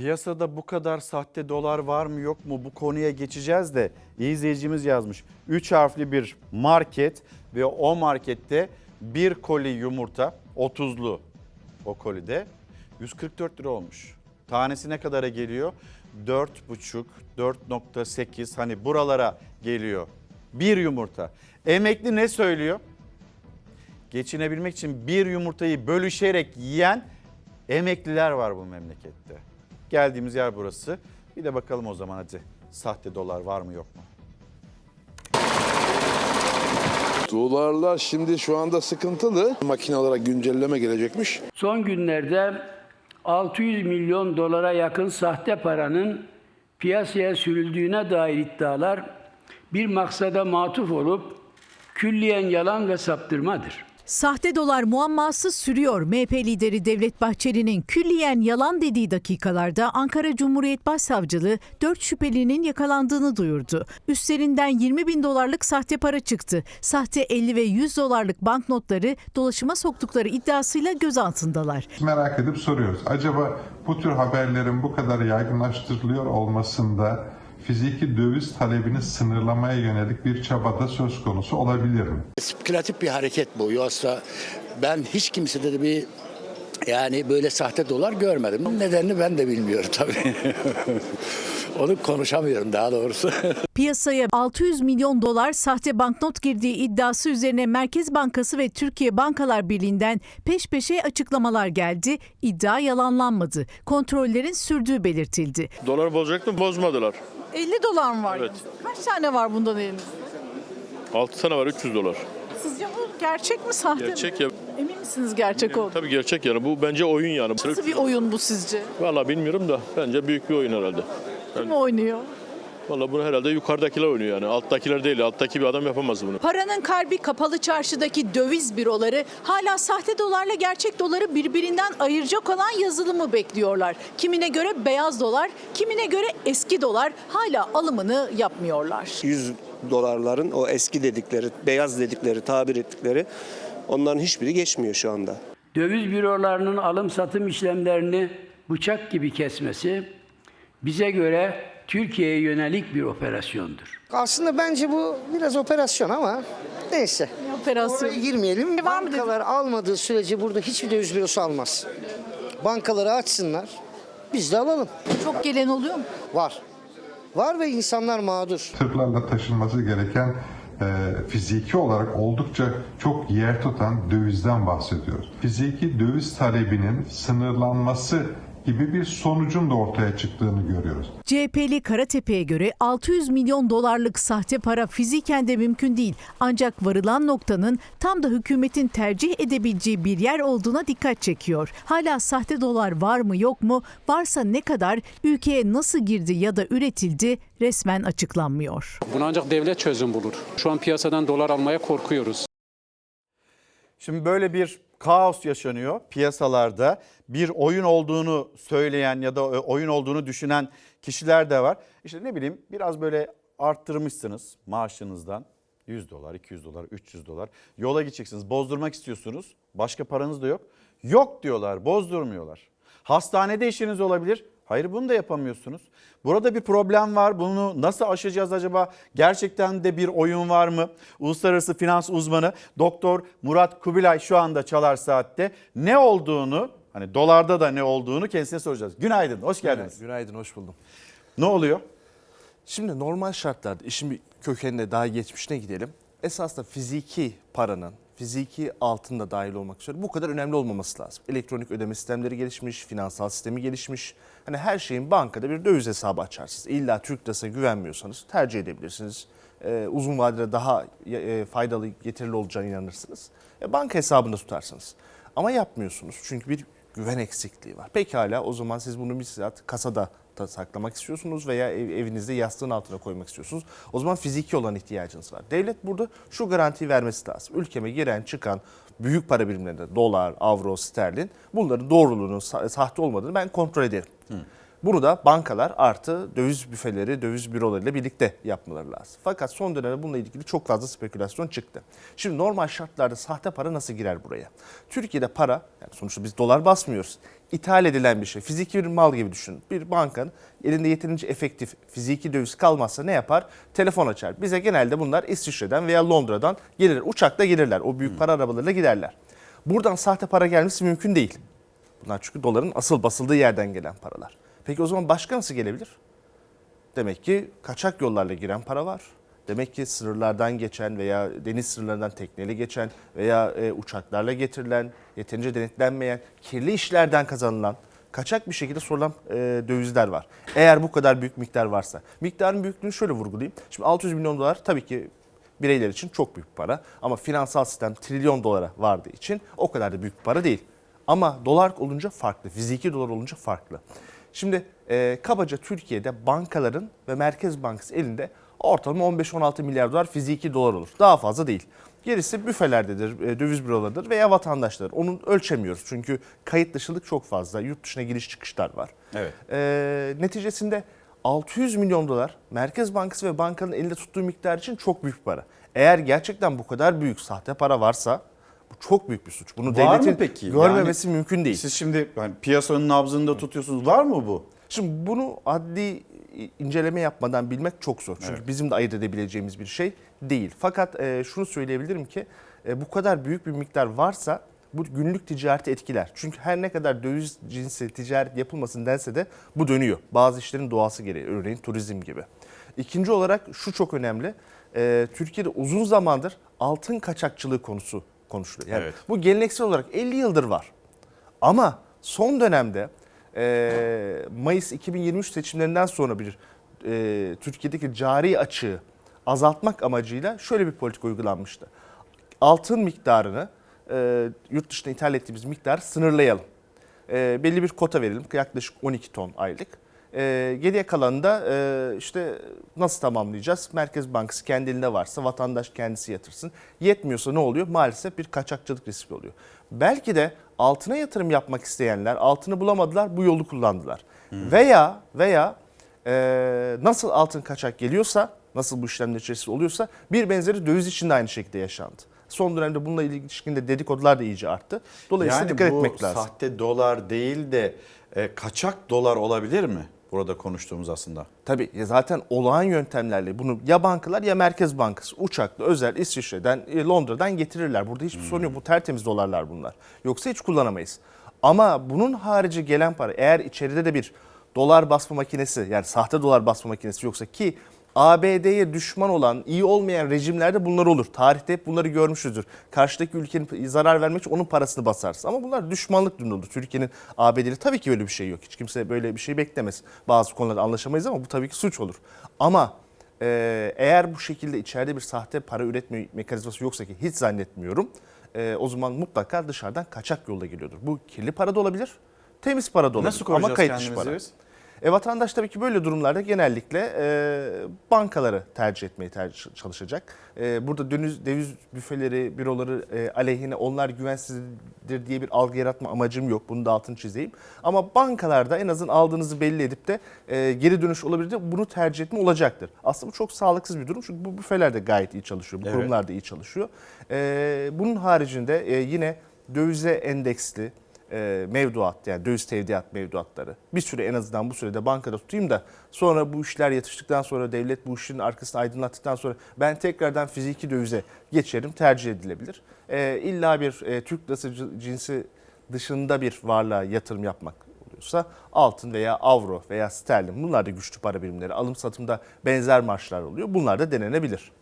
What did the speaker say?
Piyasada bu kadar sahte dolar var mı yok mu bu konuya geçeceğiz de izleyicimiz yazmış. 3 harfli bir market ve o markette bir koli yumurta 30'lu o kolide 144 lira olmuş. Tanesi ne kadara geliyor? 4,5, 4.8 hani buralara geliyor. Bir yumurta. Emekli ne söylüyor? Geçinebilmek için bir yumurtayı bölüşerek yiyen emekliler var bu memlekette. Geldiğimiz yer burası. Bir de bakalım o zaman hadi. Sahte dolar var mı yok mu? Dolarlar şimdi şu anda sıkıntılı. Makinalara güncelleme gelecekmiş. Son günlerde 600 milyon dolara yakın sahte paranın piyasaya sürüldüğüne dair iddialar bir maksada matuf olup külliyen yalan ve saptırmadır. Sahte dolar muamması sürüyor. MHP lideri Devlet Bahçeli'nin külliyen yalan dediği dakikalarda Ankara Cumhuriyet Başsavcılığı 4 şüphelinin yakalandığını duyurdu. Üstlerinden 20 bin dolarlık sahte para çıktı. Sahte 50 ve 100 dolarlık banknotları dolaşıma soktukları iddiasıyla gözaltındalar. merak edip soruyoruz. Acaba bu tür haberlerin bu kadar yaygınlaştırılıyor olmasında fiziki döviz talebini sınırlamaya yönelik bir çabada söz konusu olabilir mi? Spekülatif bir hareket bu. Yoksa ben hiç kimsede de bir yani böyle sahte dolar görmedim. Nedenini ben de bilmiyorum tabii. Onu konuşamıyorum daha doğrusu. Piyasaya 600 milyon dolar sahte banknot girdiği iddiası üzerine Merkez Bankası ve Türkiye Bankalar Birliği'nden peş peşe açıklamalar geldi. İddia yalanlanmadı. Kontrollerin sürdüğü belirtildi. Dolar bozacaktım bozmadılar. 50 dolar mı var? Evet. Kaç tane var bundan elinizde? 6 tane var 300 dolar. Sizce bu gerçek mi sahte Gerçek mi? ya. Emin misiniz gerçek olduğunu? Tabii gerçek yani. Bu bence oyun yani. Nasıl bir oyun bu sizce? Vallahi bilmiyorum da bence büyük bir oyun herhalde. Kim oynuyor? Vallahi bunu herhalde yukarıdakiler oynuyor yani. Alttakiler değil. Alttaki bir adam yapamaz bunu. Paranın kalbi kapalı çarşıdaki döviz büroları hala sahte dolarla gerçek doları birbirinden ayıracak olan yazılımı bekliyorlar. Kimine göre beyaz dolar, kimine göre eski dolar hala alımını yapmıyorlar. 100 dolarların o eski dedikleri, beyaz dedikleri, tabir ettikleri onların hiçbiri geçmiyor şu anda. Döviz bürolarının alım satım işlemlerini bıçak gibi kesmesi bize göre Türkiye'ye yönelik bir operasyondur. Aslında bence bu biraz operasyon ama neyse. Operasyon. Oraya girmeyelim. Var mı Bankalar almadığı sürece burada hiçbir döviz bürosu almaz. Bankaları açsınlar. Biz de alalım. Çok gelen oluyor mu? Var. Var ve insanlar mağdur. Tırlarla taşınması gereken e, fiziki olarak oldukça çok yer tutan dövizden bahsediyoruz. Fiziki döviz talebinin sınırlanması gibi bir sonucun da ortaya çıktığını görüyoruz. CHP'li Karatepe'ye göre 600 milyon dolarlık sahte para fiziken de mümkün değil. Ancak varılan noktanın tam da hükümetin tercih edebileceği bir yer olduğuna dikkat çekiyor. Hala sahte dolar var mı yok mu? Varsa ne kadar? Ülkeye nasıl girdi ya da üretildi? Resmen açıklanmıyor. Buna ancak devlet çözüm bulur. Şu an piyasadan dolar almaya korkuyoruz. Şimdi böyle bir kaos yaşanıyor piyasalarda. Bir oyun olduğunu söyleyen ya da oyun olduğunu düşünen kişiler de var. İşte ne bileyim biraz böyle arttırmışsınız maaşınızdan 100 dolar, 200 dolar, 300 dolar. Yola gideceksiniz, bozdurmak istiyorsunuz. Başka paranız da yok. Yok diyorlar, bozdurmuyorlar. Hastanede işiniz olabilir. Hayır bunu da yapamıyorsunuz. Burada bir problem var. Bunu nasıl aşacağız acaba? Gerçekten de bir oyun var mı? Uluslararası finans uzmanı Doktor Murat Kubilay şu anda Çalar Saat'te ne olduğunu, hani dolarda da ne olduğunu kendisine soracağız. Günaydın, hoş geldiniz. Günaydın, hoş buldum. Ne oluyor? Şimdi normal şartlarda işin bir kökenine daha geçmişine gidelim. Esasında fiziki paranın, fiziki altın da dahil olmak üzere bu kadar önemli olmaması lazım. Elektronik ödeme sistemleri gelişmiş, finansal sistemi gelişmiş. Hani her şeyin bankada bir döviz hesabı açarsınız. İlla Türk lirasına güvenmiyorsanız tercih edebilirsiniz. Ee, uzun vadede daha e, faydalı, getirili olacağına inanırsınız. E, banka hesabında tutarsınız. Ama yapmıyorsunuz çünkü bir güven eksikliği var. Pekala o zaman siz bunu bizzat kasada da saklamak istiyorsunuz veya ev, evinizde yastığın altına koymak istiyorsunuz. O zaman fiziki olan ihtiyacınız var. Devlet burada şu garantiyi vermesi lazım. Ülkeme giren çıkan büyük para birimlerinde dolar, avro, sterlin bunların doğruluğunun sa- sahte olmadığını ben kontrol ederim. Bunu da bankalar artı döviz büfeleri, döviz bürolarıyla birlikte yapmaları lazım. Fakat son dönemde bununla ilgili çok fazla spekülasyon çıktı. Şimdi normal şartlarda sahte para nasıl girer buraya? Türkiye'de para, yani sonuçta biz dolar basmıyoruz. İthal edilen bir şey. Fiziki bir mal gibi düşünün. Bir bankanın elinde yeterince efektif fiziki döviz kalmazsa ne yapar? Telefon açar. Bize genelde bunlar İsviçre'den veya Londra'dan gelirler. Uçakla gelirler. O büyük para arabalarıyla giderler. Buradan sahte para gelmesi mümkün değil. Bunlar çünkü doların asıl basıldığı yerden gelen paralar. Peki o zaman başka nasıl gelebilir? Demek ki kaçak yollarla giren para var. Demek ki sınırlardan geçen veya deniz sınırlarından tekneyle geçen veya e, uçaklarla getirilen, yeterince denetlenmeyen, kirli işlerden kazanılan, kaçak bir şekilde sorulan e, dövizler var. Eğer bu kadar büyük miktar varsa. Miktarın büyüklüğünü şöyle vurgulayayım. Şimdi 600 milyon dolar tabii ki bireyler için çok büyük para. Ama finansal sistem trilyon dolara vardığı için o kadar da büyük para değil. Ama dolar olunca farklı, fiziki dolar olunca farklı. Şimdi e, kabaca Türkiye'de bankaların ve Merkez Bankası elinde ortalama 15-16 milyar dolar fiziki dolar olur. Daha fazla değil. Gerisi büfelerdedir, e, döviz bürolarıdır veya vatandaşlar. Onu ölçemiyoruz çünkü kayıt dışılık çok fazla. Yurt dışına giriş çıkışlar var. Evet. E, neticesinde 600 milyon dolar Merkez Bankası ve bankanın elinde tuttuğu miktar için çok büyük para. Eğer gerçekten bu kadar büyük sahte para varsa bu çok büyük bir suç. Bunu Var devletin mı peki? görmemesi mümkün değil. Siz şimdi yani piyasanın nabzını da tutuyorsunuz. Var mı bu? Şimdi bunu adli inceleme yapmadan bilmek çok zor. Çünkü Evet. bizim de ayırt edebileceğimiz bir şey değil. Fakat e, şunu söyleyebilirim ki e, bu kadar büyük bir miktar varsa bu günlük ticareti etkiler. Çünkü her ne kadar döviz cinsi ticaret yapılmasın dense de bu dönüyor. Bazı işlerin doğası gereği örneğin turizm gibi. İkinci olarak şu çok önemli. E, Türkiye'de uzun zamandır altın kaçakçılığı konusu konuşuluyor. Yani Evet. bu geleneksel olarak 50 yıldır var. Ama son dönemde e, Mayıs 2023 seçimlerinden sonra bir e, Türkiye'deki cari açığı azaltmak amacıyla şöyle bir politika uygulanmıştı. Altın miktarını e, yurt dışına ithal ettiğimiz miktarı sınırlayalım. E, belli bir kota verelim yaklaşık 12 ton aylık. E, geriye kalanı da e, işte nasıl tamamlayacağız? Merkez Bankası kendi elinde varsa vatandaş kendisi yatırsın. Yetmiyorsa ne oluyor? Maalesef bir kaçakçılık riski oluyor. Belki de altına yatırım yapmak isteyenler altını bulamadılar bu yolu kullandılar. Veya veya e, nasıl altın kaçak geliyorsa nasıl bu işlemler içerisinde oluyorsa bir benzeri döviz için de aynı şekilde yaşandı. Son dönemde bununla ilişkin de dedikodular da iyice arttı. Dolayısıyla yani dikkat bu etmek lazım. sahte dolar değil de e, kaçak dolar olabilir mi? Burada konuştuğumuz aslında. Tabii zaten olağan yöntemlerle bunu ya bankalar ya Merkez Bankası uçakla özel İsviçre'den e, Londra'dan getirirler. Burada hiçbir sorun yok. Bu tertemiz dolarlar bunlar. Yoksa hiç kullanamayız. Ama bunun harici gelen para eğer içeride de bir dolar basma makinesi yani sahte dolar basma makinesi yoksa ki ABD'ye düşman olan, iyi olmayan rejimlerde bunlar olur. Tarihte hep bunları görmüşüzdür. Karşıdaki ülkenin zarar vermek için onun parasını basarsın. Ama bunlar düşmanlık durumunda. Türkiye'nin ABD'li tabii ki öyle bir şey yok. Hiç kimse böyle bir şey beklemez. Bazı konularda anlaşamayız ama bu tabii ki suç olur. Ama e, eğer bu şekilde içeride bir sahte para üretme mekanizması yoksa ki hiç zannetmiyorum. e, o zaman mutlaka dışarıdan kaçak yolla geliyordur. Bu kirli para da olabilir, temiz para da olabilir. Nasıl koruyacağız ama kayıt dışı kendimizi para. biz? E, vatandaş tabii ki böyle durumlarda genellikle e, bankaları tercih etmeye tercih, çalışacak. E, burada döviz, döviz büfeleri, büroları e, aleyhine onlar güvensizdir diye bir algı yaratma amacım yok. Bunu da altını çizeyim. Ama bankalarda en azından aldığınızı belli edip de e, geri dönüş olabilir de bunu tercih etme olacaktır. Aslında bu çok sağlıksız bir durum çünkü bu büfeler de gayet iyi çalışıyor. Bu Evet. kurumlar da iyi çalışıyor. E, bunun haricinde e, yine dövize endeksli e, mevduat yani döviz tevdiat mevduatları bir süre en azından bu sürede bankada tutayım da sonra bu işler yatıştıktan sonra devlet bu işin arkasını aydınlattıktan sonra ben tekrardan fiziki dövize geçerim tercih edilebilir. E, illa bir e, Türk lirası cinsi dışında bir varlığa yatırım yapmak oluyorsa altın veya avro veya sterlin bunlar da güçlü para birimleri alım satımda benzer marşlar oluyor bunlar da denenebilir.